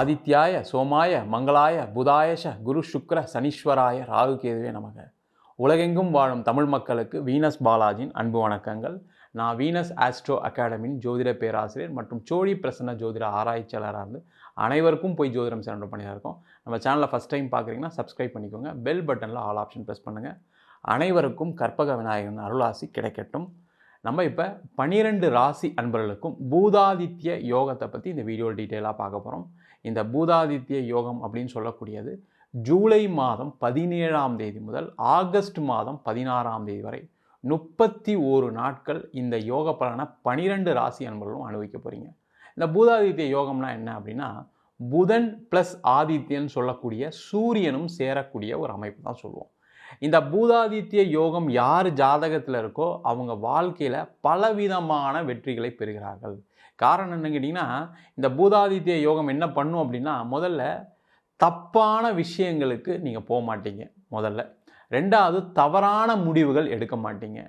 ஆதித்யாய சோமாய மங்களாய புதாயஷ குரு சுக்ர சனீஸ்வராய ராகு கேதுவே நமக. உலகெங்கும் வாழும் தமிழ் மக்களுக்கு வீனஸ் பாலாஜியின் அன்பு வணக்கங்கள். நான் வீனஸ் ஆஸ்ட்ரோ அகாடமியின் ஜோதிட பேராசிரியர் மற்றும் சோழி பிரசன்ன ஜோதிட ஆராய்ச்சியாளராக இருந்து அனைவருக்கும் போய் ஜோதிடம் சேனல் பண்ணியிருக்கோம் நம்ம சேனலில் ஃபஸ்ட் டைம் பார்க்குறீங்கன்னா சப்ஸ்கிரைப் பண்ணிக்கோங்க. பெல் பட்டனில் ஆல் ஆப்ஷன் ப்ரெஸ் பண்ணுங்கள் அனைவருக்கும் கற்பக விநாயகன் அருளாசி கிடைக்கட்டும். நம்ம இப்போ பனிரெண்டு ராசி அன்பர்களுக்கும் பூதாதித்ய யோகத்தை பற்றி இந்த வீடியோ டீட்டெயிலாக பார்க்க போகிறோம் இந்த பூதாதித்ய யோகம் அப்படின்னு சொல்லக்கூடியது ஜூலை மாதம் பதினேழாம் தேதி முதல் ஆகஸ்ட் மாதம் பதினாறாம் தேதி வரை முப்பத்தி ஓரு நாட்கள் இந்த யோக பலனை பனிரெண்டு ராசி அன்பர்களும் அனுபவிக்க போகிறீங்க இந்த பூதாதித்ய யோகம்னா என்ன அப்படின்னா புதன் ப்ளஸ் ஆதித்யன் சொல்லக்கூடிய சூரியனும் சேரக்கூடிய ஒரு அமைப்பு தான் சொல்லுவோம். இந்த பூதாதித்ய யோகம் யார் ஜாதகத்தில் இருக்கோ அவங்க வாழ்க்கையில் பலவிதமான வெற்றிகளை பெறுகிறார்கள். காரணம் என்னன்னு கேட்டிங்கன்னா இந்த பூதாதித்ய யோகம் என்ன பண்ணும் அப்படின்னா முதல்ல தப்பான விஷயங்களுக்கு நீங்கள் போக மாட்டீங்க முதல்ல. ரெண்டாவது தவறான முடிவுகள் எடுக்க மாட்டீங்க.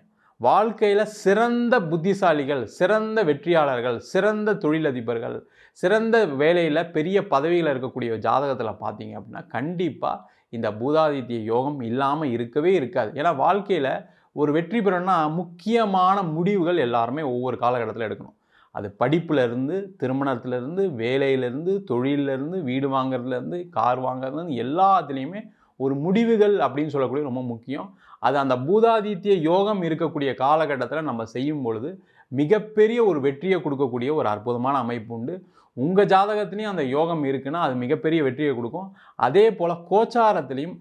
வாழ்க்கையில் சிறந்த புத்திசாலிகள் சிறந்த வெற்றியாளர்கள் சிறந்த தொழிலதிபர்கள் சிறந்த வேலையில் பெரிய பதவியில் இருக்கக்கூடிய ஜாதகத்தில் பார்த்தீங்க அப்படின்னா கண்டிப்பாக இந்த பூதாதித்ய யோகம் இல்லாமல் இருக்கவே இருக்காது. ஏன்னா வாழ்க்கையில் ஒரு வெற்றி பெறணும்னா முக்கியமான முடிவுகள் எல்லாருமே ஒவ்வொரு காலகட்டத்தில் எடுக்கணும். அது படிப்புலேருந்து திருமணத்துலேருந்து வேலையிலேருந்து தொழிலேருந்து வீடு வாங்குறதுலேருந்து கார் வாங்குறதுலேருந்து எல்லாத்துலேயுமே ஒரு முடிவுகள் அப்படின்னு சொல்லக்கூடிய ரொம்ப முக்கியம். அது அந்த பூதாதித்ய யோகம் இருக்கக்கூடிய காலகட்டத்தில் நம்ம செய்யும் பொழுது மிகப்பெரிய ஒரு வெற்றியை கொடுக்கக்கூடிய ஒரு அற்புதமான அமைப்பு உண்டு. உங்கள் ஜாதகத்துலேயும் அந்த யோகம் இருக்குன்னா அது மிகப்பெரிய வெற்றியை கொடுக்கும். அதே போல் கோச்சாரத்துலேயும்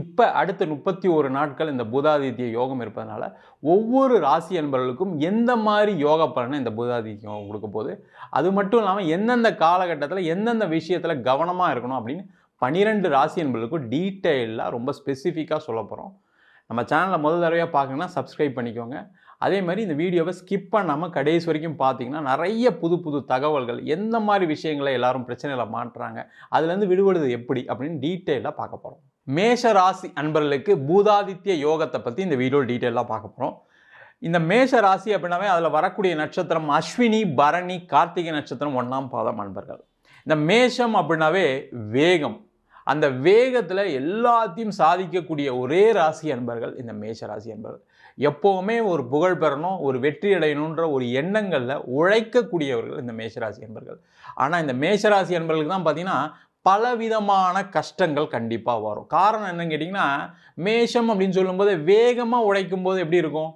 இப்போ அடுத்த முப்பத்தி ஒரு நாட்கள் இந்த பூதாதித்ய யோகம் இருப்பதனால ஒவ்வொரு ராசி அன்பர்களுக்கும் எந்த மாதிரி யோக பலனை இந்த பூதாதித்ய யோகம் கொடுக்க போகுது? அது மட்டும் இல்லாமல் எந்தெந்த காலகட்டத்தில் எந்தெந்த விஷயத்தில் கவனமாக இருக்கணும் அப்படின்னு பன்னிரெண்டு ராசி அன்பர்களுக்கும் டீட்டெயிலாக ரொம்ப ஸ்பெசிஃபிக்காக சொல்ல போகிறோம் நம்ம சேனலில் முதல் தடவையாக பார்க்கணுன்னா சப்ஸ்கிரைப் பண்ணிக்கோங்க. அதே மாதிரி இந்த வீடியோவை ஸ்கிப் பண்ணாமல் கடைசி வரைக்கும் பார்த்தீங்கன்னா நிறைய புது புது தகவல்கள் எந்த மாதிரி விஷயங்களை எல்லாரும் பிரச்சனையில் மாட்டுறாங்க அதுலேருந்து விடுபடுது எப்படி அப்படின்னு டீட்டெயிலாக பார்க்க போகிறோம் மேஷ ராசி அன்பர்களுக்கு பூதாதித்ய யோகத்தை பற்றி இந்த வீடியோ டீட்டெயிலாக பார்க்க போகிறோம் இந்த மேஷ ராசி அப்படின்னாவே அதில் வரக்கூடிய நட்சத்திரம் அஸ்வினி பரணி கார்த்திகை நட்சத்திரம் ஒன்றாம் பாதம் அன்பர்கள். இந்த மேஷம் அப்படின்னாவே வேகம். அந்த வேகத்தில் எல்லாத்தையும் சாதிக்கக்கூடிய ஒரே ராசி அன்பர்கள் இந்த மேஷ ராசி அன்பர்கள். எப்போவுமே ஒரு புகழ் பெறணும் ஒரு வெற்றி அடையணுன்ற ஒரு எண்ணங்களில் உழைக்கக்கூடியவர்கள் இந்த மேஷராசி அன்பர்கள். ஆனால் இந்த மேஷராசி அன்பர்களுக்கு தான் பார்த்திங்கன்னா பலவிதமான கஷ்டங்கள் கண்டிப்பாக வரும். காரணம் என்னன்னு கேட்டிங்கன்னா மேஷம் அப்படின்னு சொல்லும்போது வேகமாக உழைக்கும் போது எப்படி இருக்கும்?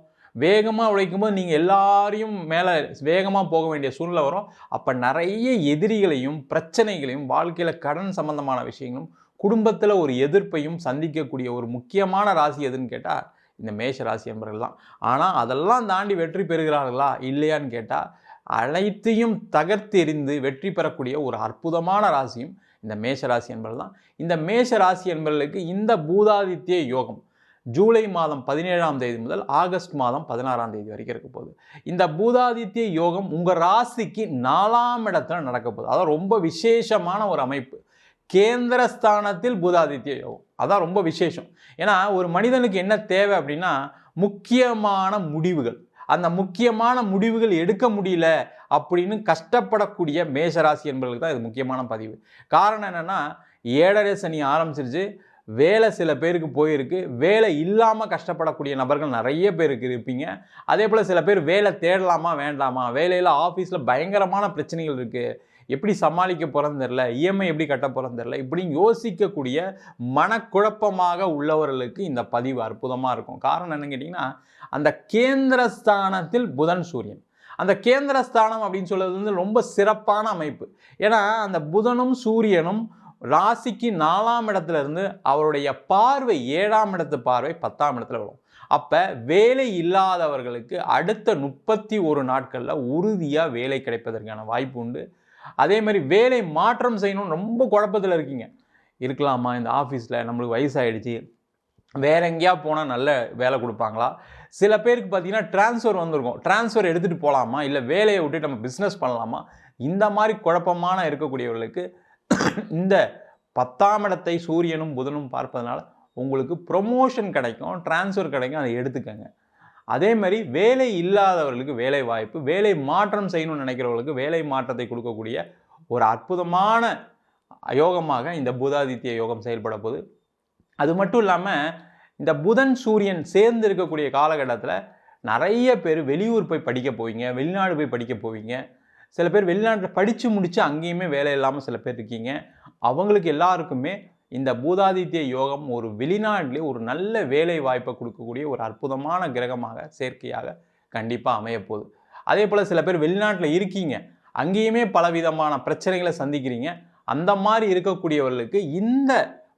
வேகமாக உழைக்கும்போது நீங்கள் எல்லாரையும் மேலே வேகமாக போக வேண்டிய சூழ்நிலை வரும். அப்போ நிறைய எதிரிகளையும் பிரச்சனைகளையும் வாழ்க்கையில் கடன் சம்பந்தமான விஷயங்களும் குடும்பத்தில் ஒரு எதிர்ப்பையும் சந்திக்கக்கூடிய ஒரு முக்கியமான ராசி எதுன்னு கேட்டால் இந்த மேஷ ராசி என்பவர்கள் தான். ஆனால் அதெல்லாம் தாண்டி வெற்றி பெறுகிறார்களா? இல்லையான்னு கேட்டால் அனைத்தையும் தகர்த்தெறிந்து வெற்றி பெறக்கூடிய ஒரு அற்புதமான ராசியும் இந்த மேஷ ராசி என்பது தான் இந்த மேஷ ராசி என்பவர்களுக்கு இந்த பூதாதித்ய யோகம் ஜூலை மாதம் பதினேழாம் தேதி முதல் ஆகஸ்ட் மாதம் பதினாறாம் தேதி வரைக்கும் இருக்க போகுது. இந்த பூதாதித்ய யோகம் உங்கள் ராசிக்கு நாலாம் இடத்துல நடக்க போகுது. அதான் ரொம்ப விசேஷமான ஒரு அமைப்பு. கேந்திரஸ்தானத்தில் பூதாதித்ய யோகம். அதான் ரொம்ப விசேஷம். ஏன்னா ஒரு மனிதனுக்கு என்ன தேவை அப்படின்னா முக்கியமான முடிவுகள். அந்த முக்கியமான முடிவுகள் எடுக்க முடியல அப்படின்னு கஷ்டப்படக்கூடிய மேஷராசி என்பவர்களுக்கு தான் இது முக்கியமான பதிவு. காரணம் என்னென்னா ஏழரை சனி ஆரம்பிச்சிருச்சு. வேலை சில பேருக்கு போயிருக்கு. வேலை இல்லாமல் கஷ்டப்படக்கூடிய நபர்கள் நிறைய பேருக்கு இருப்பீங்க. அதே போல் சில பேர் வேலை தேடலாமா வேண்டாமா? வேலையில் ஆஃபீஸில் பயங்கரமான பிரச்சனைகள் இருக்குது எப்படி சமாளிக்க போகிறோன்னு தெரில இஎம்ஐ எப்படி கட்ட போகிறோன்னு தெரில இப்படின்னு யோசிக்கக்கூடிய மனக்குழப்பமாக உள்ளவர்களுக்கு இந்த பதிவு அற்புதமாக இருக்கும். காரணம் என்னன்னு கேட்டிங்கன்னா அந்த கேந்திரஸ்தானத்தில் புதன் சூரியன். அந்த கேந்திரஸ்தானம் அப்படின்னு சொல்கிறது வந்து ரொம்ப சிறப்பான அமைப்பு. ஏன்னா அந்த புதனும் சூரியனும் ராசிக்கு நாலாம் இடத்துல இருந்து அவருடைய பார்வை ஏழாம் இடத்து பார்வை பத்தாம் இடத்துல வரும். அப்போ வேலை இல்லாதவர்களுக்கு அடுத்த முப்பத்தி ஒரு நாட்களில் உறுதியாக வேலை கிடைப்பதற்கான வாய்ப்பு உண்டு. அதே மாதிரி வேலை மாற்றம் செய்யணும்னு ரொம்ப குழப்பத்தில் இருக்கீங்க. இருக்கலாமா? இந்த ஆஃபீஸில் நம்மளுக்கு வயசாகிடுச்சு வேற எங்கேயா போனால் நல்ல வேலை கொடுப்பாங்களா? சில பேருக்கு பார்த்தீங்கன்னா டிரான்ஸ்ஃபர் வந்திருக்கும். டிரான்ஸ்ஃபர் எடுத்துகிட்டு போகலாமா இல்லை வேலையை விட்டு நம்ம பிஸ்னஸ் பண்ணலாமா? இந்த மாதிரி குழப்பமான இருக்கக்கூடியவர்களுக்கு இந்த பத்தாம் இடத்தை சூரியனும் புதனும் பார்ப்பதனால உங்களுக்கு ப்ரொமோஷன் கிடைக்கும் டிரான்ஸ்ஃபர் கிடைக்கும் அதை எடுத்துக்கங்க. அதே மாதிரி வேலை இல்லாதவர்களுக்கு வேலை வாய்ப்பு வேலை மாற்றம் செய்யணும்னு நினைக்கிறவர்களுக்கு வேலை மாற்றத்தை கொடுக்கக்கூடிய ஒரு அற்புதமான யோகமாக இந்த புதாதித்ய யோகம் செயல்பட போகுது. அது மட்டும் இல்லாமல் இந்த புதன் சூரியன் சேர்ந்து இருக்கக்கூடிய காலகட்டத்தில் நிறைய பேர் வெளியூர் போய் படிக்க போவீங்க வெளிநாடு போய் படிக்க போவீங்க. சில பேர் வெளிநாட்டில் படித்து முடித்து அங்கேயுமே வேலை இல்லாமல் சில பேர் இருக்கீங்க. அவங்களுக்கு எல்லாருக்குமே இந்த பூதாதித்ய யோகம் ஒரு வெளிநாட்டிலே ஒரு நல்ல வேலை வாய்ப்பை கொடுக்கக்கூடிய ஒரு அற்புதமான கிரகமாக செயற்கையாக கண்டிப்பாக அமையப்போகுது அதே போல் சில பேர் வெளிநாட்டில் இருக்கீங்க. அங்கேயுமே பலவிதமான பிரச்சனைகளை சந்திக்கிறீங்க. அந்த மாதிரி இருக்கக்கூடியவர்களுக்கு இந்த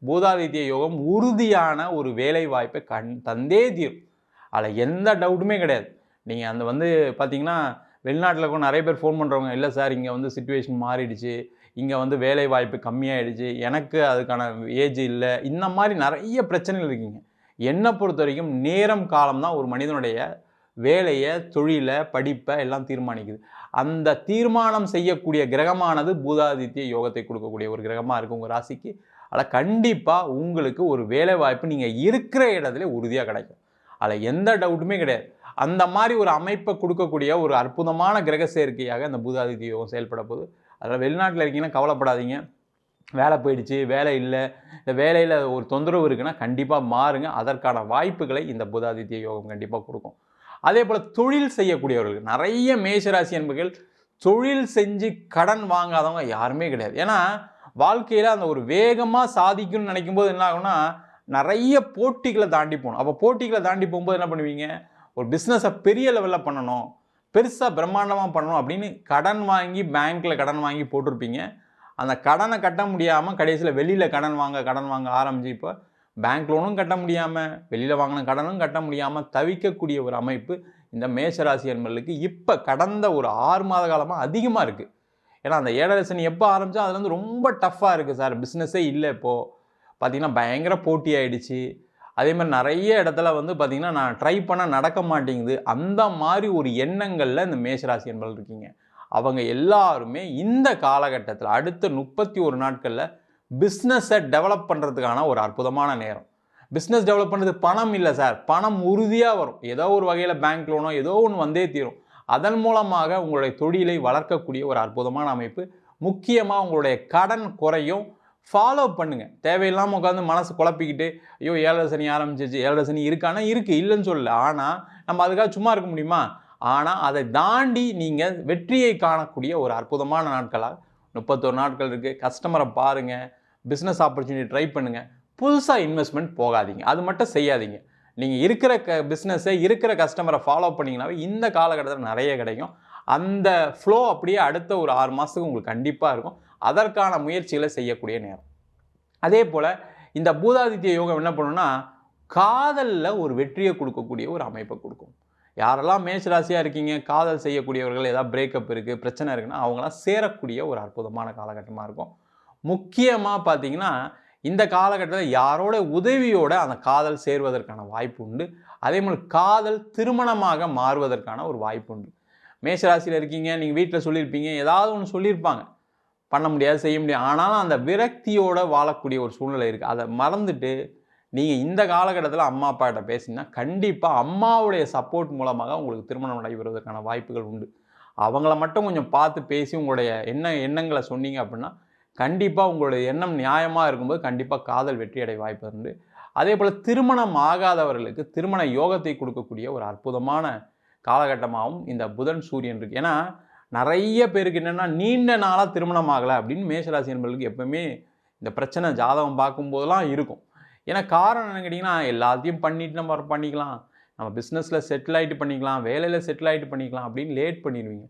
பூதாதித்ய யோகம் உறுதியான ஒரு வேலை வாய்ப்பை கண் தந்தே தீரும். அதில் எந்த டவுட்டுமே கிடையாது. நீங்கள் அந்த வந்து பார்த்தீங்கன்னா வெளிநாட்டில் கூட நிறைய பேர் ஃபோன் பண்ணுறவங்க இல்லை சார் இங்கே வந்து சுச்சுவேஷன் மாறிடுச்சு. இங்கே வந்து வேலை வாய்ப்பு கம்மியாயிடுச்சு எனக்கு அதுக்கான ஏஜ் இல்லை இந்த மாதிரி நிறைய பிரச்சனைகள் இருக்கீங்க. என்னை பொறுத்த வரைக்கும் நேரம் காலம் தான் ஒரு மனிதனுடைய வேலையை தொழிலை படிப்பை எல்லாம் தீர்மானிக்குது. அந்த தீர்மானம் செய்யக்கூடிய கிரகமானது பூதாதித்ய யோகத்தை கொடுக்கக்கூடிய ஒரு கிரகமாக இருக்குது உங்கள் ராசிக்கு. அதில் கண்டிப்பாக உங்களுக்கு ஒரு வேலை வாய்ப்பு நீங்கள் இருக்கிற இடத்துல உறுதியாக கிடைக்கும். அதில் எந்த டவுட்டுமே கிடையாது. அந்த மாதிரி ஒரு அமைப்பை கொடுக்கக்கூடிய ஒரு அற்புதமான கிரக சேர்க்கையாக இந்த பூதாதித்ய யோகம் செயல்பட போகுது. அதில் வெளிநாட்டில் இருக்கீங்கன்னா கவலைப்படாதீங்க. வேலை போயிடுச்சு வேலை இல்லை. இந்த வேலையில் ஒரு தொந்தரவு இருக்குன்னா கண்டிப்பாக மாறுங்க. அதற்கான வாய்ப்புகளை இந்த புதாதித்ய யோகம் கண்டிப்பாக கொடுக்கும். அதே போல் தொழில் செய்யக்கூடியவர்கள் நிறைய மேஷராசி என்பர்கள் தொழில் செஞ்சு கடன் வாங்காதவங்க யாருமே கிடையாது. ஏன்னா வாழ்க்கையில் அந்த ஒரு வேகமாக சாதிக்கணும்னு நினைக்கும் போது என்ன ஆகும்னா நிறைய போட்டிகளை தாண்டி போகணும். அப்போ போட்டிகளை தாண்டி போகும்போது என்ன பண்ணுவீங்க? ஒரு பிஸ்னஸை பெரிய லெவலில் பண்ணணும். பெருசாக பிரம்மாண்டமாக பண்ணணும் அப்படின்னு கடன் வாங்கி பேங்க்கில் கடன் வாங்கி போட்டிருப்பீங்க. அந்த கடனை கட்ட முடியாமல் கடைசியில் வெளியில் கடன் வாங்க கடன் வாங்க ஆரம்பிச்சு இப்போ பேங்க் லோனும் கட்ட முடியாமல் வெளியில் வாங்கின கடனும் கட்ட முடியாமல் தவிக்கக்கூடிய ஒரு அமைப்பு இந்த மேஷராசி என்பர்களுக்கு இப்போ கடந்த ஒரு ஆறு மாத காலமாக அதிகமாக இருக்குது ஏன்னா அந்த ஏழரை சனி எப்போ ஆரம்பித்தா அதில் வந்து ரொம்ப டஃப்பாக இருக்குது சார். பிஸ்னஸே இல்லை இப்போது பார்த்திங்கன்னா பயங்கர போட்டி ஆகிடுச்சு அதே மாதிரி நிறைய இடத்துல வந்து பார்த்திங்கன்னா நான் ட்ரை பண்ண நடக்க மாட்டேங்குது. அந்த மாதிரி ஒரு எண்ணங்களில் இந்த மேஷராசி என்பர்கள் இருக்கீங்க. அவங்க எல்லாருமே இந்த காலகட்டத்தில் அடுத்த முப்பத்தி ஒரு நாட்களில் பிஸ்னஸை டெவலப் பண்ணுறதுக்கான ஒரு அற்புதமான நேரம். பிஸ்னஸ் டெவலப் பண்ணுறது பணம் இல்லை சார் பணம் உறுதியாக வரும். ஏதோ ஒரு வகையில் பேங்க் லோனோ ஏதோ ஒன்று வந்தே தீரும். அதன் மூலமாக உங்களுடைய தொழிலை வளர்க்கக்கூடிய ஒரு அற்புதமான அமைப்பு. முக்கியமாக உங்களுடைய கடன் குறையும். ஃபாலோ பண்ணுங்கள் தேவையில்லாமல் உட்காந்து மனசு குழப்பிக்கிட்டு ஐயோ ஏழரை சனி ஆரம்பிச்சிச்சு ஏழரை சனி இருக்கானா இருக்குது இல்லைன்னு சொல்லல. ஆனால் நம்ம அதுக்காக சும்மா இருக்க முடியுமா? ஆனால் அதை தாண்டி நீங்கள் வெற்றியை காணக்கூடிய ஒரு அற்புதமான நாட்களாக முப்பத்தொரு நாட்கள் இருக்குது கஸ்டமரை பாருங்கள் பிஸ்னஸ் ஆப்பர்ச்சுனிட்டி ட்ரை பண்ணுங்கள் புதுசாக இன்வெஸ்ட்மெண்ட் போகாதீங்க. அது மட்டும் செய்யாதீங்க. நீங்கள் இருக்கிற க பிஸ்னஸை இருக்கிற கஸ்டமரை ஃபாலோ பண்ணிங்கனாவே இந்த காலகட்டத்தில் நிறைய கிடைக்கும். அந்த ஃப்ளோ அப்படியே அடுத்த ஒரு ஆறு மாதத்துக்கு உங்களுக்கு கண்டிப்பாக இருக்கும். அதற்கான முயற்சிகளை செய்யக்கூடிய நேரம். அதே போல் இந்த பூதாதித்ய யோகம் என்ன பண்ணுன்னா காதலில் ஒரு வெற்றியை கொடுக்கக்கூடிய ஒரு அமைப்பை கொடுக்கும். யாரெல்லாம் மேஷராசியாக இருக்கீங்க காதல் செய்யக்கூடியவர்கள் ஏதாவது பிரேக்கப் இருக்குது பிரச்சனை இருக்குன்னா அவங்களாம் சேரக்கூடிய ஒரு அற்புதமான காலகட்டமாக இருக்கும். முக்கியமாக பார்த்தீங்கன்னா இந்த காலகட்டத்தில் யாரோட உதவியோட அந்த காதல் சேர்வதற்கான வாய்ப்பு உண்டு. அதே மாதிரி காதல் திருமணமாக மாறுவதற்கான ஒரு வாய்ப்பு உண்டு. மேஷராசியில் இருக்கீங்க நீங்கள் வீட்டில் சொல்லியிருப்பீங்க ஏதாவது ஒன்று சொல்லியிருப்பாங்க. பண்ண முடியாது செய்ய முடியாது. ஆனாலும் அந்த விரக்தியோடு வாழக்கூடிய ஒரு சூழ்நிலை இருக்குது அதை மறந்துட்டு நீங்கள் இந்த காலகட்டத்தில் அம்மா அப்பாட்ட பேசினா கண்டிப்பாக அம்மாவுடைய சப்போர்ட் மூலமாக உங்களுக்கு திருமணம் நடைபெறுவதற்கான வாய்ப்புகள் உண்டு. அவங்கள மட்டும் கொஞ்சம் பார்த்து பேசி உங்களுடைய என்ன எண்ணங்களை சொன்னீங்க அப்படின்னா கண்டிப்பாக உங்களுடைய எண்ணம் நியாயமாக இருக்கும்போது கண்டிப்பாக காதல் வெற்றி அடைய வாய்ப்பு உண்டு. அதே போல் திருமணம் ஆகாதவர்களுக்கு திருமண யோகத்தை கொடுக்கக்கூடிய ஒரு அற்புதமான காலகட்டமாகவும் இந்த புதன் சூரியன் இருக்குது ஏன்னா நிறைய பேருக்கு என்னென்னா நீண்ட நாளாக திருமணம் ஆகலை அப்படின்னு மேஷராசி என்பவர்களுக்கு எப்பவுமே இந்த பிரச்சனை ஜாதகம் பார்க்கும்போதெல்லாம் இருக்கும். ஏன்னா காரணம் என்ன கேட்டிங்கன்னா எல்லாத்தையும் பண்ணிட்டு நம்ம பண்ணிக்கலாம். நம்ம பிஸ்னஸில் செட்டில் ஆகிட்டு பண்ணிக்கலாம். வேலையில் செட்டில் ஆகிட்டு பண்ணிக்கலாம் அப்படின்னு லேட் பண்ணிடுவீங்க.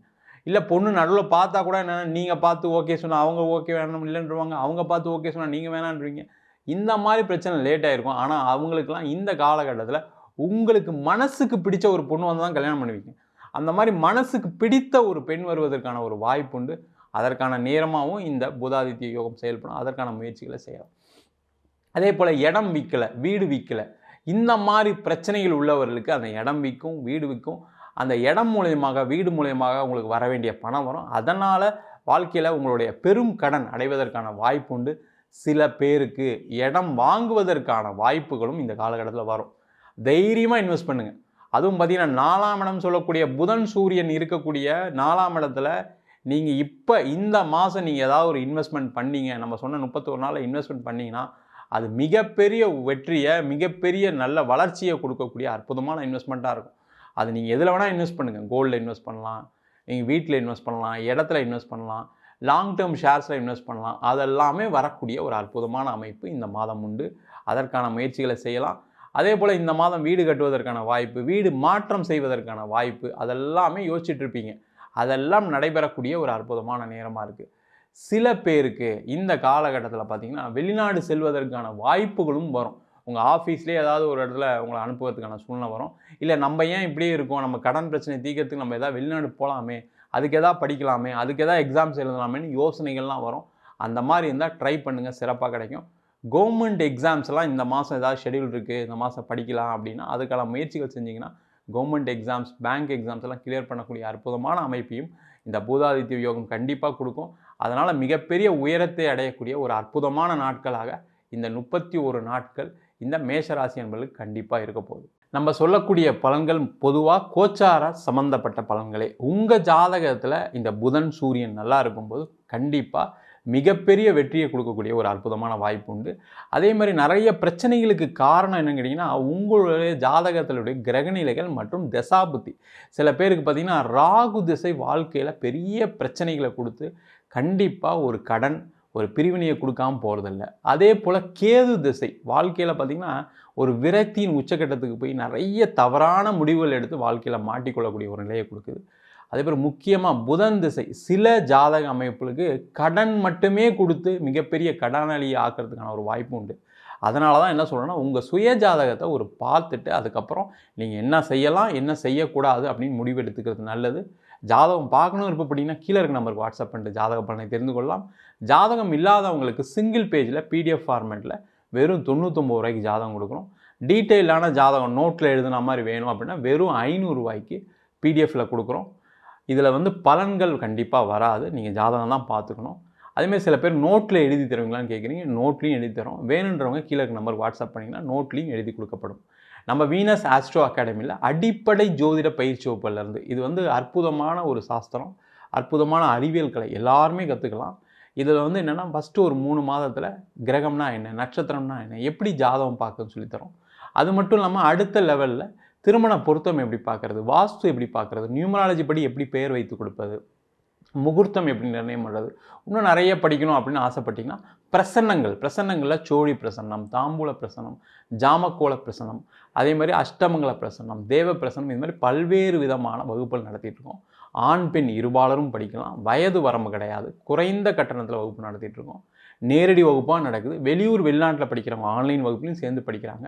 இல்லை பொண்ணு நடுவில் பார்த்தா கூட என்னென்னா நீங்கள் பார்த்து ஓகே சொன்னால் அவங்க ஓகே வேணும் இல்லைன்றவாங்க. அவங்க பார்த்து ஓகே சொன்னால் நீங்கள் வேணான்றீங்க இந்த மாதிரி பிரச்சனை லேட் ஆகிருக்கும் ஆனால் அவங்களுக்குலாம் இந்த காலகட்டத்தில் உங்களுக்கு மனசுக்கு பிடிச்ச ஒரு பொண்ணு வந்து தான் கல்யாணம் பண்ணுவீங்க. அந்த மாதிரி மனசுக்கு பிடித்த ஒரு பெண் வருவதற்கான ஒரு வாய்ப்பு உண்டு. அதற்கான நேரமாகவும் இந்த புதாதித்ய யோகம் செயல்படும். அதற்கான முயற்சிகளை செய்யலாம். அதே போல் இடம் விற்கலை வீடு விற்கலை இந்த மாதிரி பிரச்சனைகள் உள்ளவர்களுக்கு அந்த இடம் விற்கும் வீடு விற்கும். அந்த இடம் மூலயமாக வீடு மூலியமாக உங்களுக்கு வர வேண்டிய பணம் வரும். அதனால் வாழ்க்கையில் உங்களுடைய பெரும் கடன் அடைவதற்கான வாய்ப்பு உண்டு. சில பேருக்கு இடம் வாங்குவதற்கான வாய்ப்புகளும் இந்த காலகட்டத்தில் வரும். தைரியமாக இன்வெஸ்ட் பண்ணுங்கள் அதுவும் பார்த்தீங்கன்னா நாலாம் இடம் சொல்லக்கூடிய புதன் சூரியன் இருக்கக்கூடிய நாலாம் இடத்துல நீங்கள் இப்போ இந்த மாதம் நீங்கள் ஏதாவது ஒரு இன்வெஸ்ட்மெண்ட் பண்ணீங்க. நம்ம சொன்ன முப்பத்தொரு நாளில் இன்வெஸ்ட்மெண்ட் பண்ணிங்கன்னா அது மிகப்பெரிய வெற்றியை மிகப்பெரிய நல்ல வளர்ச்சியை கொடுக்கக்கூடிய அற்புதமான இன்வெஸ்ட்மெண்ட்டாக இருக்கும். அது நீங்கள் எதில் வேணால் இன்வெஸ்ட் பண்ணுங்கள் கோல்டில் இன்வெஸ்ட் பண்ணலாம். நீங்கள் வீட்டில் இன்வெஸ்ட் பண்ணலாம். இடத்துல இன்வெஸ்ட் பண்ணலாம். லாங் டேர்ம் ஷேர்ஸில் இன்வெஸ்ட் பண்ணலாம். அதெல்லாமே வரக்கூடிய ஒரு அற்புதமான அமைப்பு இந்த மாதம் உண்டு. அதற்கான முயற்சிகளை செய்யலாம். அதே போல் இந்த மாதம் வீடு கட்டுவதற்கான வாய்ப்பு வீடு மாற்றம் செய்வதற்கான வாய்ப்பு அதெல்லாமே யோசிச்சுட்ருப்பீங்க அதெல்லாம் நடைபெறக்கூடிய ஒரு அற்புதமான நேரமாக இருக்குது சில பேருக்கு இந்த காலகட்டத்தில் பார்த்திங்கன்னா வெளிநாடு செல்வதற்கான வாய்ப்புகளும் வரும். உங்கள் ஆஃபீஸ்லேயே ஏதாவது ஒரு இடத்துல உங்களை அனுப்புவதற்கான சூழ்நிலை வரும். இல்லை நம்ம ஏன் இப்படியே இருக்கோம்? நம்ம கடன் பிரச்சனை தீக்கிறதுக்கு நம்ம எதாவது வெளிநாடு போகலாமே அதுக்கு எதாவது படிக்கலாமே? அதுக்கு எதாவது எக்ஸாம்ஸ் எழுதலாமேன்னு யோசனைகள்லாம் வரும். அந்த மாதிரி இருந்தால் ட்ரை பண்ணுங்கள் சிறப்பாக கிடைக்கும். கவர்மெண்ட் எக்ஸாம்ஸ்லாம் இந்த மாதம் ஏதாவது ஷெடியூல் இருக்குது இந்த மாதம் படிக்கலாம் அப்படின்னா அதுக்கான முயற்சிகள் செஞ்சிங்கன்னா கவர்மெண்ட் எக்ஸாம்ஸ் பேங்க் எக்ஸாம்ஸ் எல்லாம் கிளியர் பண்ணக்கூடிய அற்புதமான அமைப்பையும் இந்த பூதாதித்ய யோகம் கண்டிப்பாக கொடுக்கும். அதனால் மிகப்பெரிய உயரத்தை அடையக்கூடிய ஒரு அற்புதமான நாட்களாக இந்த முப்பத்தி ஒரு நாட்கள் இந்த மேஷராசி என்பதுக்கு கண்டிப்பாக இருக்க போகுது. நம்ம சொல்லக்கூடிய பலன்கள் பொதுவாக கோச்சார சம்மந்தப்பட்ட பலன்களே. உங்கள் ஜாதகத்தில் இந்த புதன் சூரியன் நல்லா இருக்கும்போது கண்டிப்பாக மிகப்பெரிய வெற்றியை கொடுக்கக்கூடிய ஒரு அற்புதமான வாய்ப்பு உண்டு. அதே மாதிரி நிறைய பிரச்சனைகளுக்கு காரணம் என்னன்னு கேட்டிங்கன்னா உங்களுடைய ஜாதகத்தினுடைய கிரகநிலைகள் மற்றும் தசாபுத்தி சில பேருக்கு பார்த்திங்கன்னா ராகு திசை வாழ்க்கையில் பெரிய பிரச்சனைகளை கொடுத்து கண்டிப்பாக ஒரு கடன் ஒரு பிரிவினையை கொடுக்காம போகிறதில்ல அதே போல் கேது திசை வாழ்க்கையில் பார்த்திங்கன்னா ஒரு விரக்தியின் உச்சக்கட்டத்துக்கு போய் நிறைய தவறான முடிவுகள் எடுத்து வாழ்க்கையில் மாட்டிக்கொள்ளக்கூடிய ஒரு நிலையை கொடுக்குது. அதே போல் முக்கியமாக புதன் திசை. சில ஜாதக அமைப்புகளுக்கு கடன் மட்டுமே கொடுத்து மிகப்பெரிய கடனாளியை ஆக்கிறதுக்கான ஒரு வாய்ப்பு உண்டு. அதனால தான் என்ன சொல்கிறேன்னா உங்கள் சுய ஜாதகத்தை ஒரு பார்த்துட்டு அதுக்கப்புறம் நீங்கள் என்ன செய்யலாம் என்ன செய்யக்கூடாது அப்படின்னு முடிவு எடுத்துக்கிறது நல்லது. ஜாதகம் பார்க்கணும் அப்படின்னா கீழே இருக்க நம்பருக்கு வாட்ஸ்அப் பண்ணிட்டு ஜாதக பலனை தெரிந்து கொள்ளலாம். ஜாதகம் இல்லாதவங்களுக்கு சிங்கிள் பேஜில் பிடிஎஃப் ஃபார்மேட்டில் வெறும் தொண்ணூற்றொம்பது ரூபாய்க்கு ஜாதகம் கொடுக்குறோம் டீட்டெயிலான ஜாதகம் நோட்டில் எழுதுன மாதிரி வேணும் அப்படின்னா வெறும் ஐநூறுரூவாய்க்கு பிடிஎஃப்பில் கொடுக்குறோம். இதில் வந்து பலன்கள் கண்டிப்பாக வராது. நீங்கள் ஜாதகம் தான் பார்த்துக்கணும். அதேமாதிரி சில பேர் நோட்டில் எழுதி தருவீங்களான்னு கேட்குறீங்க நோட்லேயும் எழுதி தரோம். வேணுன்றவங்க கீழே இருக்க நம்பர் வாட்ஸ்அப் பண்ணிங்கன்னா நோட்லேயும் எழுதி கொடுக்கப்படும். நம்ம வீனஸ் ஆஸ்ட்ரோ அகாடமியில் அடிப்படை ஜோதிட பயிற்சி வகுப்புலேருந்து இது வந்து அற்புதமான ஒரு சாஸ்திரம் அற்புதமான அறிவியல் கலை எல்லாருமே கற்றுக்கலாம் இதில் வந்து என்னென்னா ஃபஸ்ட்டு ஒரு மூணு மாதத்தில் கிரகம்னா என்ன நட்சத்திரம்னா என்ன எப்படி ஜாதகம் பார்க்குன்னு சொல்லித்தரோம் அது மட்டும் இல்லாமல் அடுத்த லெவலில் திருமண பொருத்தம் எப்படி பார்க்குறது? வாஸ்து எப்படி பார்க்குறது? நியூமராலஜி படி எப்படி பெயர் வைத்து கொடுப்பது? முகூர்த்தம் எப்படி நிர்ணயம் பண்ணுறது இன்னும் நிறைய படிக்கணும் அப்படின்னு ஆசைப்பட்டிங்கன்னா பிரசன்னங்கள். பிரசன்னங்களில் சோழி பிரசன்னம் தாம்பூல பிரசன்னம் ஜாமக்கோல பிரசன்னம் அதே மாதிரி அஷ்டமங்கல பிரசன்னம் தேவ பிரசனம் இது மாதிரி பல்வேறு விதமான வகுப்புகள் நடத்திட்டு இருக்கோம். ஆண் பெண் இருபாலரும் படிக்கலாம். வயது வரம்பு கிடையாது. குறைந்த கட்டணத்தில் வகுப்பு நடத்திட்டு இருக்கோம். நேரடி வகுப்பாக நடக்குது. வெளியூர் வெளிநாட்டில் படிக்கிறவங்க ஆன்லைன் வகுப்புலையும் சேர்ந்து படிக்கிறாங்க.